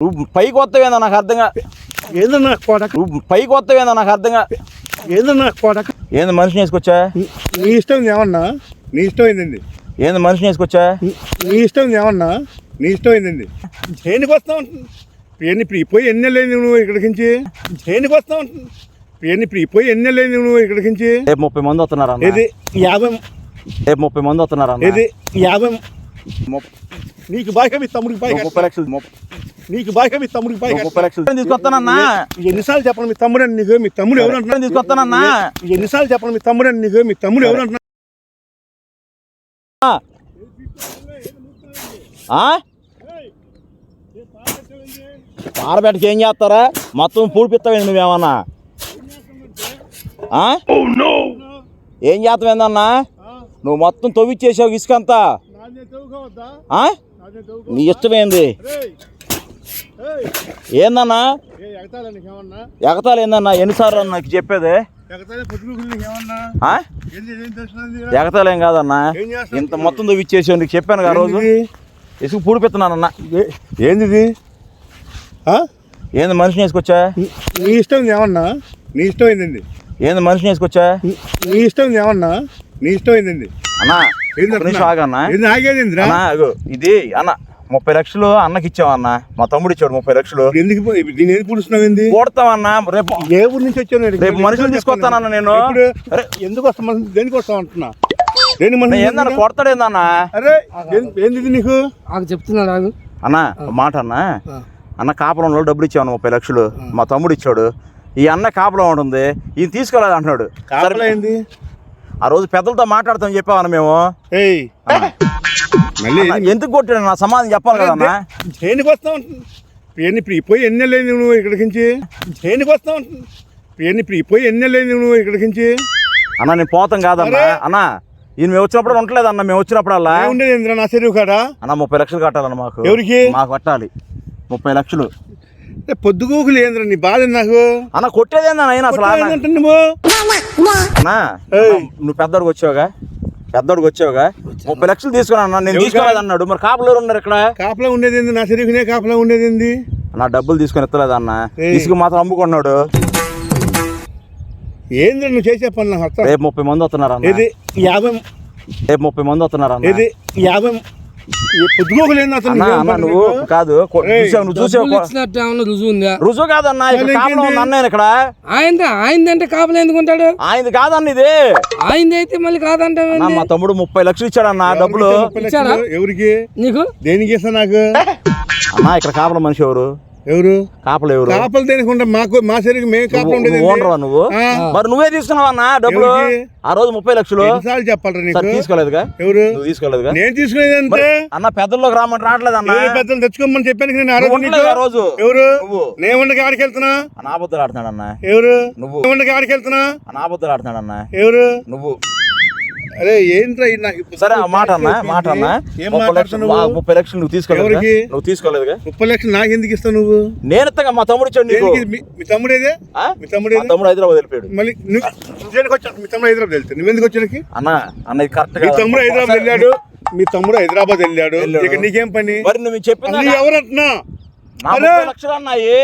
నువ్వు పైకి వస్తావేందో నాకు అర్థంగా ఏందన్నా కోటక నువ్వు పైకి వస్తావేందో నాకు అర్థంగా ఏందన్నా కోటక ఏంది మనిషిని వేసుకొచ్చా? నీ ఇష్టం ఏమన్నా? నీ ఇష్టం ఏందండి? ఏంది మనిషిని వేసుకొచ్చా? నీ ఇష్టం ఏమన్నా? నీ ఇష్టం ఏందండి? దేనికి వస్తావు ఎన్ని ఇప్పుడు పోయి ఎన్ని లేదు నువ్వు ఇక్కడికి నుంచి? దేనికి వస్తావు ఎన్ని ఇప్పుడు పోయి ఎన్ని లేదు నువ్వు ఇక్కడికి నుంచి? రేపు ముప్పై మంది వస్తున్నారు ఇది యాభై రేపు ముప్పై మంది వస్తున్నారు ఇది యాభై నీకు బాగా మీ తమ్ముడికి బాగా ముప్పై లక్షలు ముప్ప- నీకు బాగా మీ తమ్ముడికి బాగా ముప్పై లక్షలు తీసుకొస్తానన్నా. ఎన్నిసార్లు చెప్పండి మీ తమ్ముడు అని నీకు మీ తమ్ముడు ఎవరు అంటున్నా తీసుకొస్తానన్నా. ఎన్నిసార్లు చెప్పండి మీ తమ్ముడు అని నీకు మీ తమ్ముడు ఎవరు అంటున్నా? పారబెట్టకి ఏం చేస్తారా? మొత్తం పూడిపిస్తావేంది నువ్వేమన్నా? ఏం చేస్తావేందన్నా? నువ్వు మొత్తం తవ్విచ్చేసావు ఇసుకంతా? నీ ఇష్టమేంది ఏందన్నా? ఎగతాలు ఏందన్నా? ఎన్నిసార్లు నాకు చెప్పేది? ఎగతాలు ఏం కాదన్నా? ఇంత మొత్తం తవ్విచ్చేసావు నీకు చెప్పాను ఆ రోజు. ఇసుక పూడిపిస్తున్నానన్నా ఏంది? ఏంది మనిషిని వేసుకొచ్చా? నీ ఇష్టం ఏమన్నా? నీ ఇష్టం ఏందండి? ఏంది మనిషిని వేసుకొచ్చా? నీ ఇష్టం ఏమన్నా? నీ ఇష్టం ఏందండి? అన్నా ఆగన్నా? ఇది అన్న. ముప్పై లక్షలు అన్నకి ఇచ్చావన్నా? మా తమ్ముడు ఇచ్చాడు ముప్పై లక్షలు. ఎందుకు పో- దీన్ని ఎందుకు పుడుస్తున్నావు ఏంది కొడతామన్నా రేపు ఏ ఊరు నుంచి వచ్చావు నేను? రేపు మనుషులు తీసుకొస్తానన్నా నేను. ఇప్పుడు అరే, ఎందుకు మనుషులు? దేనికి వస్తావు అంటున్నా? దేని నేను మనుషులు ఏందన్నా కొడతాడేందన్నా? అరే ఏం- ఏంది ఇది నీకు? నాకు చెప్తున్నాడు ఆగు అన్నా ఒక మాట అన్నా. అన్న కాపురంలో డబ్బులు ఇచ్చాను ముప్పై లక్షలు. మా తమ్ముడు ఇచ్చాడు. ఈ అన్న కాపురం ఉంటుంది ఈయన తీసుకోలేదు అంటున్నాడు. కాపలా ఏంది? ఆ రోజు పెద్దలతో మాట్లాడతాం చెప్పామన్న మేము. ఏయ్. మళ్ళీ ఎందుకు కొట్టాడు? నా సమాధానం చెప్పాలి కదా అన్న దేనికి వస్తావు ఎన్ని ఇప్పుడు పోయి ఎన్ని లేదు నువ్వు ఇక్కడికి నుంచి? దేనికి వస్తావు ఎన్ని ఇప్పుడు పోయి ఎన్ని లేదు నువ్వు ఇక్కడికి నుంచి? అన్న నేను పోతాం కాదన్నా అరే! అన్న ఈయన మేము వచ్చినప్పుడు ఉండలేదు అన్న మేము వచ్చినప్పుడల్లా. ఉండేది ఏందిరా నా చెరువు కాడా? అన్న ముప్పై లక్షలు కట్టాలన్న మాకు. ఎవరికి? మాకు కట్టాలి. ముప్పై లక్షలు. ఏ, పొద్దుగూకులు ఏందిరా నీ బాధ నాకు? అన్న కొట్టేదేందన్న అయినా అసలు అన్న? నువ్వు పెద్దోడికి వచ్చావుగా? పెద్దోడికి వచ్చావుగా? ముప్పై లక్షలు తీసుకున్నా అన్న. నేను తీసుకోలేదు అన్నాడు. మరి కాపులు ఉన్నారు ఇక్కడ? కాపలా ఉండేది ఏంది? నా చెరువునే కాపలా ఉండేది ఏంది? నా డబ్బులు తీసుకొని ఎత్తలేదు అన్న. ఏయ్. ఇసుక మాత్రం అమ్ముకున్నాడు. ఏంద్రా నువ్వు చేసే పని నాకు అర్థం? రేపు ముప్పై మంది వస్తున్నారు అన్న ఇది యాభై రేపు ముప్పై మంది వస్తున్నారు అన్న ఇది యాభై అసలు అన్న నువ్వు? కాదు. చూసావు నువ్వు చూసావు డబ్బులు ఇచ్చినట్టు ఏమన్నా రుజువు ఉందా? రుజువు కాదన్న ఇక్కడ? ఉంది అన్న ఇక్కడ. ఆయనదా ఆయనదంటే కాపలు ఎందుకుంటాడు ఆయనది కాదన్న ఇది. ఆయనది అయితే మళ్ళీ అన్న మా తమ్ముడు ముప్పై లక్షలు ఇచ్చాడన్న డబ్బులు. లక్షలు? ఎవరికి? నీకు? దేనికి ఇస్తా నాకు? అన్న ఇక్కడ కాపల మనిషి ఎవరు? ఎవరు? కాపలు ఎవరు? కాపలు దేనికి మాకు మా చెరువుకి మేము కాపలా ఉండేది ఓనరా నువ్వు. మరి నువ్వే తీసుకున్నావు అన్న డబ్బులు? ఆ రోజు ముప్పై లక్షలు. ఎన్నిసార్లు చెప్పాలరా సరే నీకు తీసుకోలేదుగా. ఎవరు? నువ్వు తీసుకోలేదుగా. నేను తీసుకునేది అంతే. అన్న పెద్దల్లోకి రామంటే రావట్లేదు అన్న. పెద్దలు తెచ్చుకోమని చెప్పాను నేను ఆ రోజు రోజు. ఎవరు? నువ్వు. నేను ఉండగా ఆడికి వెళ్తున్నా? నా అబద్ధాలు ఆడుతున్నాడు అన్న. ఎవరు? నువ్వు. ఉండగా ఆడికి వెళ్తున్నా? నా అబద్ధాలు ఆడుతున్నాడు అన్న. ఎవరు? నువ్వు. అరే ఏంట్రా సరే మాట అన్న మాట అన్న. ముప్పై లక్షలు ముప్పై లక్షలు నువ్వు తీసుకోలేదు? నువ్వు తీసుకోలేదుగా? ముప్పై లక్షలు నాకు ఎందుకు ఇస్తావు నువ్వు? నేను మా తమ్ముడు ఇచ్చాడు? మీ- తమ్ముడేదే ఆ? మీ తమ్ముడేదే మా తమ్ముడు హైదరాబాద్ వెళ్ళిపోయాడు. మళ్ళీ నువ్వు వచ్చావు? మీ తమ్ముడు హైదరాబాద్ వెళ్తాడు నువ్వు ఎందుకు వచ్చానికి అన్న అన్న ఇది కరెక్ట్ మీ తమ్ముడు హైదరాబాద్ వెళ్ళాడు. మీ తమ్ముడు హైదరాబాద్ వెళ్ళాడు. ఇక నీకేం పని? మరి నువ్వు చెప్పింది అసలు ఎవరు అంటున్నా? నా అరే! ముప్పై లక్షలు అన్నాయి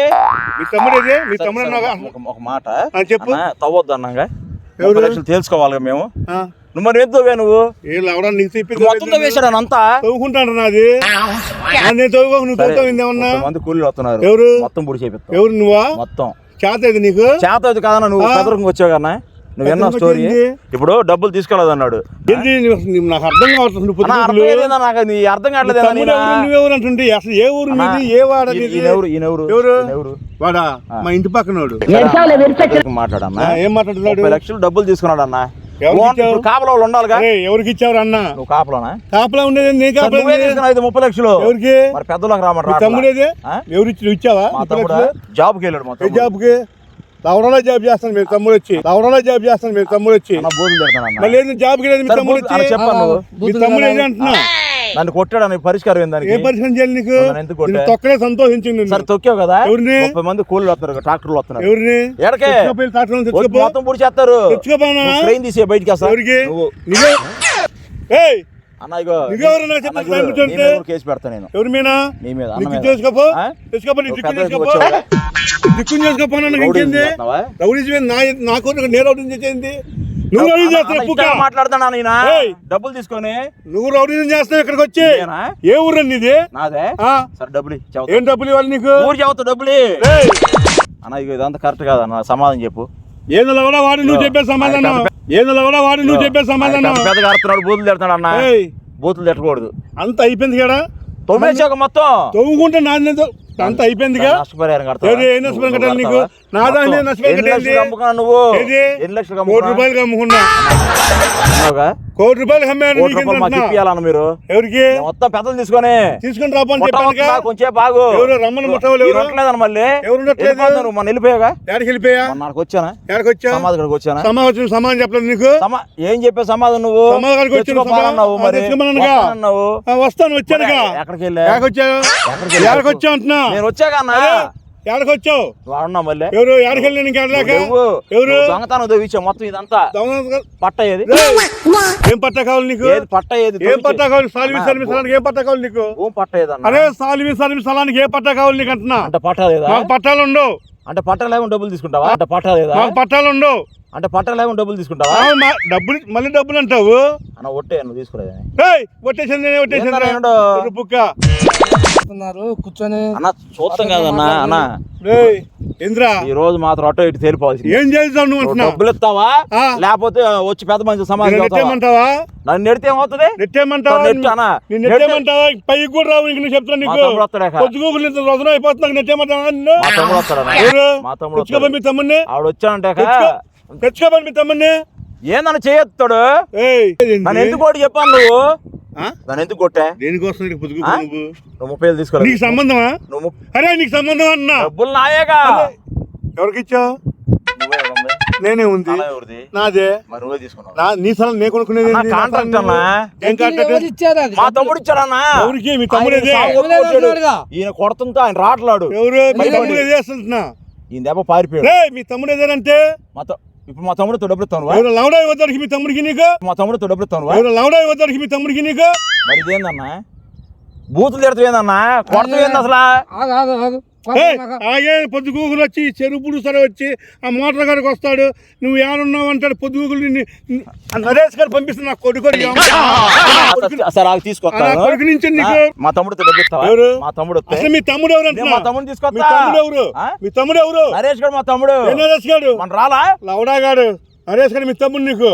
మీ తమ్ముడేదే మీ తమ్ముడు? ఒక- మాట. చెప్పు. తవ్వొద్దు అన్నాగా. లక్షలు తెలుసుకోవాలి మేము. నువ్వు మరి నువ్వు? నీకు మొత్తం అంతా తవ్వుకుంటాడు నాది. ఆ, నేను తవ్వుకో నువ్వు మంది కూలీలు వస్తున్నారు. ఎవరు? మొత్తం పొడి ఎవరు నువ్వా? మొత్తం. చేత ఇది నీకు? చేత కాదన్న నువ్వు ఆ? పెదరికి వచ్చావు కన్నా నువ్వు పెదరికి స్టోరీ. ఇప్పుడు డబ్బులు అన్నాడు నువ్వు నాకు అర్థం కావట్లేదు నాకు? నీ అర్థం మీ కావట్లేదు తమ్ముడు ఎవరు నువ్వెవరు అంటుంటే అసలు ఏ ఊరు మీది ఏ వాడ నీది? ఈయనెవరు ఈయనెవరు ఎవరు? ఈయనెవరు వాడా? మా ఇంటి పక్కనోడు. మాట్లాడన్నా? ఆ, ఏం మాట్లాడుతున్నాడు? లక్షలు డబ్బులు తీసుకున్నాడు అన్న కాపలా ఏయ్, ఎవరికి ఇచ్చావు అన్న? నువ్వు కాపలానా? కాపలా ఉండేది నీ సరే, కాపలా ఇది ముప్పై లక్షలు. ఎవరికి? మరి పెద్దలకు రామంటారు మీ తమ్ముడేది? ఎవరు ఇచ్చావా? లక్షలు? జాబ్కి వెళ్ళాడు మా ఏ తమ్ముడు. జాబ్కి? లవడంలో జాబ్ చేస్తాను మీరు తమ్ముడు వచ్చి. లవడంలో జాబ్ చేస్తాను మీరు తమ్ముడు వచ్చి. మళ్ళీ ఏంది? జాబ్కి లేదు మీ తమ్ముడు వచ్చి? చెప్పాను మీ తమ్ముడు ఏది అంటున్నా? నన్ను కొట్టాడు? అని పరిష్కారం ఏంది దానికి? ఏ పరిశ్రమ చేయాలి నీకు? ఎందుకు కొట్టా? తొక్కడే సంతోషించింది. సరే తొక్కావు కదా? ఎవరిని? ముప్పై మంది కూలీలు వస్తున్నారు ట్రాక్టర్లు వస్తున్నారు. ఎవరిని? ఎడకే తెచ్చుకోపోయి తెచ్చుకోపో. మొత్తం తెచ్చుకోపోనా? ట్రైన్ తీసే బయటికి వస్తా. ఎవరికి? నువ్వు. నువ్వే? ఏయ్! అన్న ఇగో నువ్వెవరు నాకు అన్న చెప్పేది ఇగో, టైం నీ కూర్చోంటే? మీద కూడా కేసు పెడతా నేను. ఎవరి మీనా నీ మీద అన్న దిక్కు మీద. చేసుకోపో. ఆ? చేసుకోపో నీ నువ్వు దిక్కు పెద్ద చేసుకోపో. వచ్చావుగా? దిక్కు చేసుకోపో నాకు రౌడీజం ఇంకేంది చేస్తున్నావా? రౌడీజం నా నాకు నేను రౌడీజం చేసేది నువ్వు చేస్తావు పుక్క. నేను ఏయ్. డబ్బులు తీసుకొని నువ్వు రౌడీజం చేస్తావు ఇక్కడికి వచ్చి? ఏ ఊరు నీది? నాదే? సరే డబ్బులు. ఏం డబ్బులు ఇవ్వాలి నీకు? ఊరు చెబుతా డబ్బులు అన్న ఇదంతా కరెక్ట్ కాదన్న సమాధానం చెప్పు. ఏందో లవడా వాడు నువ్వు చెప్పే సమాధానం. ఏందో లవడా వాడు నువ్వు చెప్పే సమాధానం. పెద్ద పెద్దగా ఆడుతున్నాడు బూతులు తిడుతున్నాడు అన్న. ఏయ్, బూతులు తిట్టకూడదు. అంత అయిపోయింది కదా? తొమ్మేసాక మొత్తం. తవ్వుకుంటే నాది అంత అయిపోయిందిగా? నష్టపరిహారం నువ్వు కట్టాలి నీకు? నా దాని. నష్టపరిహారం నువ్వు? కోటి అమ్ముకున్నా అమ్మాను రూపాయలు. ఇప్పియాలన్న మీరు? ఎవరికి? మొత్తం పెద్దలు తీసుకొని తీసుకుని రాపని వస్తుందా? కొంచెం బాగు. ఎవరు రమ్మని ఎవరు? ఉండట్లేదన్న మళ్ళీ? ఎవరు ఉండట్లేదు? వెళ్ళిపోయాగా? ఎక్కడికి వెళ్ళిపోయా? నాకు వచ్చానా? ఎక్కడికి వచ్చా? కాడికి వచ్చానా? సమాధానం చెప్పలేదు నీకు? ఏం చెప్పే సమాధానం నువ్వు? సమాధి కాడికి వచ్చాను తెచ్చుకోపాలన్నావు సమా- మరి? తెచ్చుకోమన్నానుగా. వస్తానన్నావు. ఆ, వస్తాను వచ్చానుగా. ఎక్కడికి వెళ్ళా? ఎక్కడికి వచ్చావు? ఎక్కడికి వచ్చావు అంటున్నా? నేను వచ్చాగా అన్న మళ్ళీ. ఎవరు? ఎక్కడికి వెళ్ళి నీకు ఎవరు? దొంగతనం దొవిచ్చావు మొత్తం ఇదంతా. పట్ట ఏది? ఏం పట్టా కావాలి నీకు? ఏది పట్ట ఏది? ఏం పట్టా కావాలి? సాలివి సర్వీస్ స్థలానికి ఏం పట్టా కావాలి నీకు? భూమి పట్ట ఏదన్న? అరే సాలివి సర్వీస్ స్థలానికి ఏ పట్టా కావాలి నీకు అంటున్నా? అంటే పట్ట లేదా? మాకు పట్టాలు ఉండవు. అంటే పట్ట లేకుండా డబ్బులు తీసుకుంటావా? అంటే పట్ట లేదా? పట్టాలు ఉండవు. అంటే పట్ట లేకుండా డబ్బులు తీసుకుంటావా? డబ్బులు మళ్ళీ డబ్బులు అంటావు? అన్న ఒట్టే నువ్వు తీసుకునేది ఏంటో? ఒక బుక్క. కూర్చొని అన్న చూస్తాం కదన్నా అన్న రేయ్ ఇంద్రా. ఈ రోజు మాత్రం అటో ఇటు ఏం చేస్తావు నువ్వు డబ్బులు ఇస్తావా. లేకపోతే వచ్చి పెద్ద మంచి సమాజం నిన్ను చదువుతావా? నెట్టేమంటావా నన్ను నెడితే ఏమవుతుంది? నెట్టేమంటావా నెట్టు అన్న. నిన్ను నెట్టేమంటావా పైకి కూడా రావు చెప్తాను నీకు. తమ్ముడు వస్తాడాక. పొద్దుగూకులు ఇంత రోజున అయిపోతున్నా నెట్టేమంటావా నిన్ను. మా తమ్ముడు వస్తాడన్న ఎవరు? మా తమ్ముడు తెచ్చుకోబోయి మీ తమ్ముడిని. ఆవిడ మీ తమ్ముడిని. ఏందన్న చేయొత్తాడు? నన్ను ఎందుకు చెప్పాను నువ్వు? నన్ను ఎందుకు కొట్టా దేనికోసం నీకు ఆ? నువ్వు నువ్వు ముప్పై వేలు తీసుకోలేదు నీకు సంబంధమా? నువ్వు ముప్ప- అరే నీకు సంబంధం అన్నా. డబ్బులు నాయేగా. ఎవరికి ఇచ్చావు? నువ్వే. నేనే ఉంది. అలా ఎవరిది? నాదే. మరి నువ్వే తీసుకున్నావు. నా నీ స్థలం నేను కొనుక్కునేది అన్నా, ఏంది? నా స్థలం అన్నా. నువ్వు. ఏం కాంట్రాక్ట్ ఎవరు ఇచ్చారు అది? మా తమ్ముడు ఇచ్చాడన్నా ఎవరికి? మీ తమ్ముడు ఆయన ఏదే? సాగు ఎవరు కొట్టాడు. అంటున్నాడుగా? ఈయన కొడుతుంటే ఆయన రాట్లాడు. ఎవరు? మీ తమ్ముడు. ఏదే ఈయన దెబ్బ పారిపోయాడు. రే మీ తమ్ముడు ఏదేనంటే? మా త- ఇప్పుడు మా ఇస్తాను ఎవరు లవడా ఇవ్వడానికి మీ తమ్ముడికి నీకు? మా ఇస్తాను ఎవరు లవడా ఇవ్వడానికి మీ తమ్ముడికి నీకు? మరి ఇదేందన్నా? బూతులు తిడతావు ఏందన్నా? కొడతావు ఏంది అసలు? ఆగు ఆగు. ఆగే పొద్దుగూకులు వచ్చి చెరుపుడు సరే వచ్చి ఆ మోటార్ గారికి వస్తాడు. నువ్వు ఏడున్నావు అంటాడు పొద్దుగూకులు నిన్ను నరేష్ గారు పంపిస్తున్నా నా కొడుకు సరే ఆగి తీసుకొస్తాను కొడుకు నుంచి నీకు మా ఇస్తావా ఎవరు? మా తమ్ముడు అసలు మీ తమ్ముడు ఎవరు మా తమ్ముడిని మీ తీసుకొస్తా. తమ్ముడు ఎవరు? మీ తమ్ముడు ఎవరు? నరేష్ గారు మా తమ్ముడు. నరేష్ గారు? మన రాలా? లవడా గారు నరేష్ గారు మీ తమ్ముడు నీకు?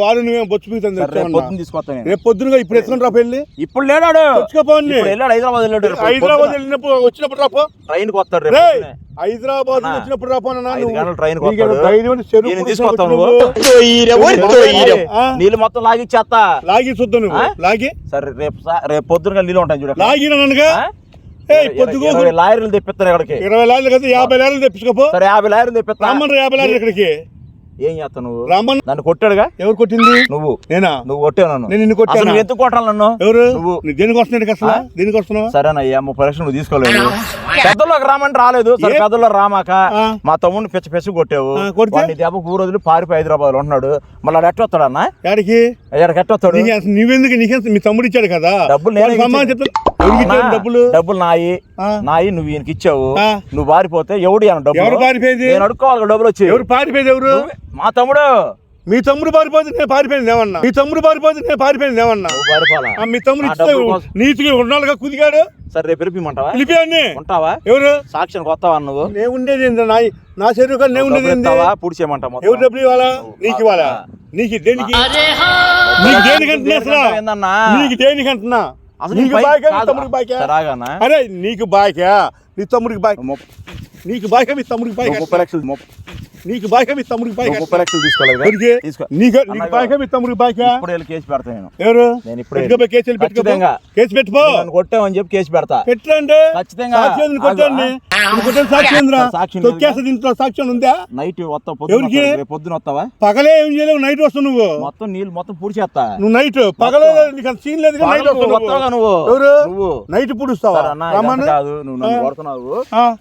వాడు నువ్వేం బొచ్చు పీకుతుంది సరే రేపు పొద్దున్న తీసుకొస్తాను రేపు పొద్దునగా ఇప్పుడు ఎత్తుకుని రా పెళ్ళి? ఇప్పుడు లేడాడు. తెచ్చుకోపోండి. ఇప్పుడు వెళ్ళాడు హైదరాబాద్ వెళ్ళాడు హైదరాబాద్ వెళ్ళినప్పుడు వచ్చినప్పుడు రాపో. ట్రైన్కి వస్తాడు రే. హైదరాబాద్ వచ్చినప్పుడు రాపోనా ట్రైన్కి ఆ? నీళ్ళు మొత్తం లాగిచ్చేస్తా లాగి చూద్దాం నువ్వు? లాగి. సరే రేపు రేపు పొద్దున నీళ్ళు ఉంటాయి చూడ లాగి పొద్దుగో- లాయర్లు తెప్పిస్తారు ఇక్కడికి. ఇరవై లారీలు కదా యాభై లారీలు తెప్పించుకోపో. సరే యాభై లాయర్లు తెప్పిస్తా. రామన్ యాభై ఇక్కడికి. ఏం చేస్తావు నువ్వు? రామన్ నన్ను కొట్టాడుగా? ఎవరు కొట్టింది? నువ్వు. నేనా? నువ్వు కొట్టావు నన్ను. నేను నిన్ను అసలు కొట్టానా నువ్వు ఎందుకు కొట్టాలి నన్ను? ఎవరు? నువ్వు. నీ దేనికి వస్తున్నాడు అసలు? దేనికి వస్తున్నావు? సరేనయ్యా ముప్పై లక్షలు నువ్వు తీసుకోలేదు. పెద్దలోకి రామంటే రాలేదు. సరే? పెద్దలో రామాక. మా తమ్ముడిని పిచ్చ పిచ్చ కొట్టావు? వాడిని దెబ్బకు ఊరు వదిలి పారిపోయి హైదరాబాద్లో ఉంటున్నాడు. మళ్ళీ ఆడు ఎట్టొస్తాడు అన్న? యాడికి? ఎక్కడికి ఎట్టొస్తాడు? నువ్వెందుకు? నీకే మీ తమ్ముడు ఇచ్చాడు కదా? డబ్బులు నేనే. చెప్తాను డబ్బులు డబ్బులు నాయి. నాయి నువ్వు ఈయనకి ఇచ్చావు. నువ్వు పారిపోతే ఎవడు అన్న ఎవరు డబ్బులు పారిపోయేది నేను అడుక్కోవాలి డబ్బులు వచ్చి ఎవరు పారిపోయేది ఎవరు మా తమ్ముడు మీ తమ్ముడు పారిపోతే నేను పారిపోయింది ఏమన్నా మీ తమ్ముడు పారిపోతే నేను పారిపోయింది ఏమన్నా మీ తమ్ముడు ఇస్తే నీతిగా ఉన్నాడుగా కుదిగాడు సరే రేపు పిలిపిమంటావా పిలిపియాన్ని ఉంటావా ఎవరు సాక్ష్యానికి వస్తావా నువ్వు నేను ఉండేది నా నా శరీరం కానీ నేను ఉండేది పూడ్చేయమంటా మొత్తం ఎవరు డబ్బులు ఇవ్వాలా నీకు ఇవ్వాలా నీకు దేనికి నీకు దేనికి అంటున్నా నీకు దేనికి అంటున్నా నీకు బైక్ బాయ్కా నీ. తమ్ముడికి బాయ్కా సరే ఆగన్నా. అరే నీకు బాయ్కా నీ తమ్ముడికి బాయ్ నీకు బాయ్కా మీ తమ్ముడికి బాయ్ ముప్పై లక్షలు నీకు బాయ్కా మీ తమ్ముడికి బాయ్ నువ్వు ముప్పై లక్షలు తీసుకోలేదు తీసుకో. నీకు. బాయ్కా మీ తమ్ముడికి బాయ్కా ఇప్పుడు వెళ్ళి కేసు పెడతా నేను. ఎవరు? నేను ఇప్పుడే పెట్టుకోపో కేసులు ఖచ్చితంగా. కేసు పెట్టుకో. నన్ను కొట్టావని చెప్పి కేసు పెడతా. పెట్టండి. ఖచ్చితంగా. సాక్షి కొట్టండి సాక్షి ఉంది తొక్కేస్తా దీంట్లో సాక్ష్యం ఉందా? నైట్ వస్తావు పొద్దున ఎవరికి? పొద్దున వస్తావా పగలే ఏం చేయలేవు నైట్ వస్తావు నువ్వు. మొత్తం నీళ్ళు మొత్తం పూడ్చేస్తా నువ్వు నైట్ పగలే నీకు సీన్ లేదు నైట్ వస్తావు నువ్వు. నువ్వు. ఎవరు? నువ్వు. నైట్ పుడుస్తావా? కాదు. నువ్వు నన్ను కొడుతున్నావు.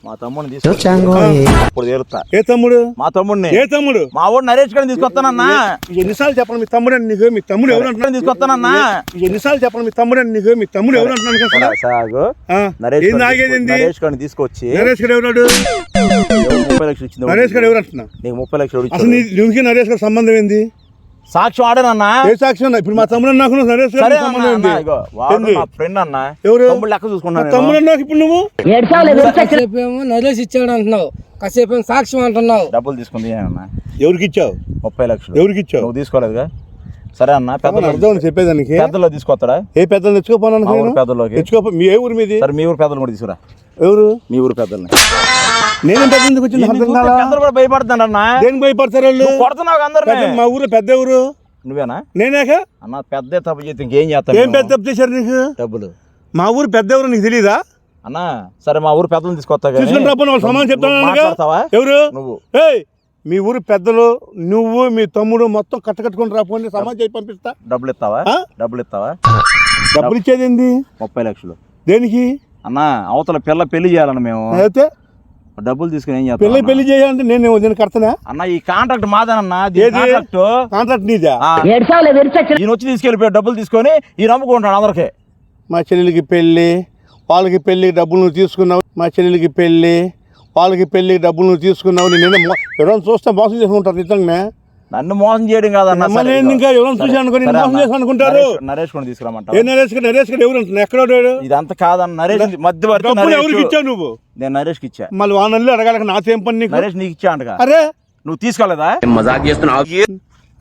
మా తమ్ముడిని తీసుకొచ్చి ఇప్పుడు తీరుతా. ఏ తమ్ముడు? మా తమ్ముడిని. ఏ తమ్ముడు? మా వాడు నరేష్ గారిని తీసుకొస్తానన్నా. ఎన్నిసార్లు చెప్పండి మీ తమ్ముడు అని నీకు? మీ తమ్ముడు ఎవరు అంటున్నాను తీసుకొస్తానన్నా. ఎన్నిసార్లు చెప్పండి మీ తమ్ముడు అని నీకు? మీ తమ్ముడు ఎవరు అంటున్నాను? సాగు నరేష్ నరేష్ గారిని తీసుకొచ్చి నరేష్ గారు ఎవరాడు ఎవరు ముప్పై లక్షలు ఇచ్చింది నరేష్ గారు ఎవరు అంటున్నా నీకు ముప్పై లక్షలు అసలు నరేష్ గారు సంబంధం ఏంది? సాక్ష్యం ఆడేనన్నా ఏ సాక్షి ఉన్నా ఇప్పుడు మా తమ్ముడు నాకు నరేష్ సరే అన్న, సంబంధం అన్న, వాడు? నా ఫ్రెండ్ అన్న. ఎవరు? తమ్ముడు లెక్క చూసుకున్నాను తమ్ముడు నాకు ఇప్పుడు నువ్వు? ఏమో నరేష్ ఇచ్చాడు అంటున్నావు. కాసేపు ఏమో సాక్ష్యం అంటున్నావు. డబ్బులు తీసుకుంది అన్న. ఎవరికి ఇచ్చావు? ముప్పై లక్షలు. ఎవరికి ఇచ్చావు? నువ్వు తీసుకోలేదుగా? సరే అన్న పెద్దలు అర్థం చెప్పేదానికి? పెద్దలో తీసుకొస్తాడా? ఏ పెద్దలు తెచ్చుకోపోను మా ఊరు పెద్దలోకి తెచ్చుకోపో మీ ఏ ఊరు మీది? సరే మీ ఊరు పెద్దలు కూడా తీసుకురా. ఎవరు? మీ ఊరు పెద్దల్ని. నేనేం పెద్ద ఎందుకు వచ్చింది? అర్థం చూస్తే కాలా? పెద్దలు కూడా భయపడుతున్నాడు అన్న. దేనికి భయపడతారు వాళ్ళు? నువ్వు కొడుతున్నావు పెద్ద- మా ఊర్లో పెద్ద ఎవరు నువ్వేనా? నేనేక? అన్న పెద్ద తప్పు చేస్తే ఇంకేం చేస్తాను ఏం పెద్ద తప్పు చేశారు నీకు? డబ్బులు. మా ఊరు పెద్ద ఎవరు నీకు తెలీదా? అన్న సరే మా ఊరు పెద్దలు తీసుకొస్తా కానీ తీసుకుని సమానం చెప్తాను మాట్లాడతావా? ఎవరు? నువ్వు. మీ ఊరు పెద్దలు నువ్వు మీ తమ్ముడు మొత్తం కట్ట కట్టుకొని రాపోండి సమానం చేసి పంపిస్తా డబ్బులు ఇస్తావా? డబ్బులు ఇస్తావా? డబ్బులు ఇచ్చేది ఏంది? ముప్పై లక్షలు. దేనికి? అన్న అవతల పిల్ల పెళ్ళి చేయాలన్న మేము. అయితే? డబ్బులు తీసుకుని ఏం పెళ్ళి చేస్తాం పెళ్ళి చేయాలంటే నేను నేను కడతానా అన్న ఈ కాంట్రాక్ట్ మాదేనన్నా? కాంట్రాక్ట్ కాంట్రాక్ట్ నీదా? ఈయన వచ్చి తీసుకెళ్ళిపోయాడు డబ్బులు తీసుకొని ఈ నమ్ముకుంటాడు అందరికి. మా చెల్లెలకి పెళ్ళి వాళ్ళకి పెళ్ళి డబ్బులు నువ్వు తీసుకున్నావు. మా చెల్లెలకి పెళ్ళి వాళ్ళకి పెళ్ళి డబ్బులు నువ్వు తీసుకున్నావు నేను ఎవరైనా చూస్తే మోసం చేసుకుంటారు నిజంగా నన్ను మోసం చేయడం కాదన్న ఇంకా ఎవరైనా చూసి అనుకుని మోసం చేసి అనుకుంటారు. నరేష్ కూడా తీసుకురామంట ఏ నరేష్ గారు నరేష్ గారు ఎవరు ఎక్కడ? ఇదంతా కాదన్న. నరేష్ మధ్యవర్తి డబ్బులు ఎవరికి నరేష్ ఇచ్చావు నువ్వు? నేను నరేష్కి ఇచ్చా. మళ్ళీ వానల్ని అడగాలక నాకేం పని నీకు? నరేష్ నీకు ఇచ్చా అంటగా? అరే! నువ్వు తీసుకోలేదా?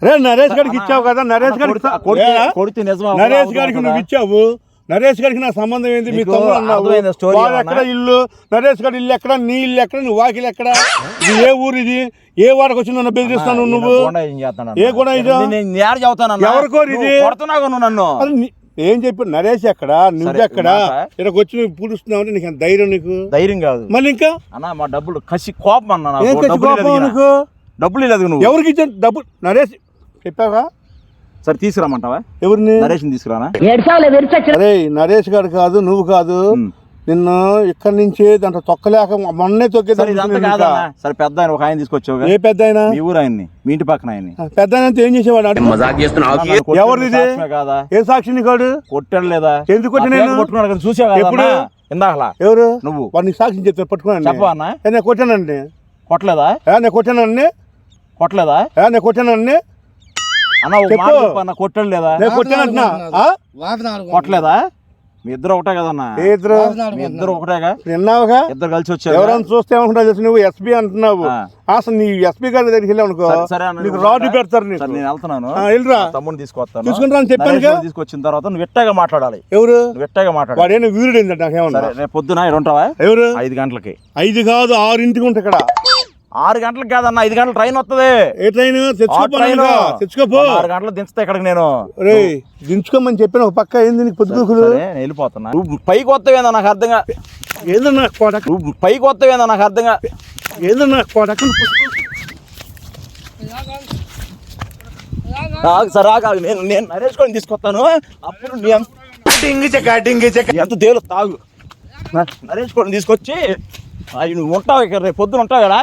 అరే నరేష్ గారికి ఇచ్చావు కదా నరేష్ గారికి కొడితే- నిజమా? నరేష్ గారికి నువ్వు ఇచ్చావు. నరేష్ గారికి నా సంబంధం ఏంది? మీ నీకు తమ్ముడు అన్నావు అర్థమైందా వాడు ఏమన్నా? ఎక్కడ ఇల్లు? నరేష్ గారి ఇల్లు ఎక్కడ? నీ ఇల్లు ఎక్కడ? నువ్వు వాకిలు ఎక్కడ? ఇది ఏ ఊరు ఇది? ఏ వాడకు వచ్చి నన్ను బెదిరిస్తాను నువ్వు? ఏం ఇది? చెబుతానన్నా? ఎవరికో ఇది? కొడుతున్నావు నువ్వు నన్ను. అది నీ- ఏం చెప్పి నరేష్ ఎక్కడ? నువ్వు సరే, ఎక్కడ? మాట. ఇక్కడికి వచ్చి నువ్వు పూడుస్తున్నావు అంటే నీకు ఎంత ధైర్యం నీకు? ధైర్యం కాదు. మళ్ళీ ఇంకా? అన్న మా డబ్బులు కసి కోపం అన్న నాకు. ఏం తెచ్చి డబ్బులు కోపం లేదు నీకు? డబ్బులు లేదు నువ్వు. ఎవరికి ఇచ్చాను డబ్బు నరేష్ చెప్పావా సరే తీసుకురామంటావా ఎవరిని? నరేష్ తీసుకురానా? అరే నరేష్ గారు కాదు నువ్వు కాదు. నిన్ను ఇక్కడి నుంచి దాంట్లో తొక్కలేక మొన్నే తొక్కేది సరే పెద్ద ఆయన ఒక ఆయన తీసుకొచ్చావు ఏ పెద్ద ఆయన? మీ ఊరు ఆయన్ని మీ ఇంటి పక్కన ఆయన్ని. పెద్ద ఆయన ఏం చేసేవాడు? సాక్ష్యమే కాదా? ఏ సాక్షిని కాడు కొట్టాడు లేదా? ఎందుకు కొట్టిన? కొట్టుకున్నాడు చూసావు ఎప్పుడు? ఇందాకలా. ఎవరు? నువ్వు. వాడిని సాక్షి చెప్తారు పట్టుకున్నాను చెప్పవా నేను కొట్టానండి. కొట్టలేదా? నేను కొట్టానండి. కొట్టలేదా? నేను కొట్టానండి. అన్న కొట్టాడు లేదా. కొట్టలేదా? మీ ఇద్దరు ఒకటే కదన్నా. ఇద్దరు? మీ. ఇద్దరు ఒకటేగా? విన్నావుగా ఇద్దరు కలిసి వచ్చారు ఎవరైనా చూస్తే ఏమనుకుంటా తెలుసు నువ్వు ఎస్పీ అంటున్నావు. అసలు నీ ఎస్పీ గారి దగ్గరికి వెళ్ళావు అనుకో. సరే, సరే అన్న, నీకు నువ్వు రాడ్ ఉంటా? పెడతారు నీకు. సరే నేను వెళ్తున్నాను. ఆ, వెళ్ళిరా. నా తమ్ముడిని తీసుకొస్తాను. నరేష్ గారిని తీసుకొచ్చిన తర్వాత నువ్వు ఎట్టాగా మాట్లాడాలి? ఎవరు? నువ్వు ఎట్టాగా మాట్లాడాలి? వాడేనా వీరుడు ఏంటంటే నాకేమన్నా. సరే రేపు పొద్దున ఉంటావా? ఎవరు? ఐదు గంటలకి. ఐదు కాదు ఆరింటికి ఉంటా ఇక్కడ. ఆరు గంటలకు కాదన్న ఐదు గంటల ట్రైన్ వస్తుంది ఏ ట్రైన్? ఆ తెచ్చుకోపో ఆరు గంటలకు దించుతా ఇక్కడికి నేను. రే దించుకోమని చెప్పిన ఒక పక్క ఏంది నీకు పొద్దుకులు నేను వెళ్ళిపోతున్నా. నువ్వు పైకి వస్తావేందో నాకు అర్థంగా. ఏందన్నా కోటకు నువ్వు పైకి వస్తావేందో నాకు అర్థంగా. ఏందన్నా కోటకు సరే ఆగు. నేను నేను నరేష్ కొని తీసుకొస్తాను. అప్పుడు నీ ఎంత- నీ ఎంత తేలు తాగు. నరేష్ కొని తీసుకొచ్చి అవి నువ్వు ఉంటావు ఇక్కడ రేపు పొద్దున ఉంటావు కదా.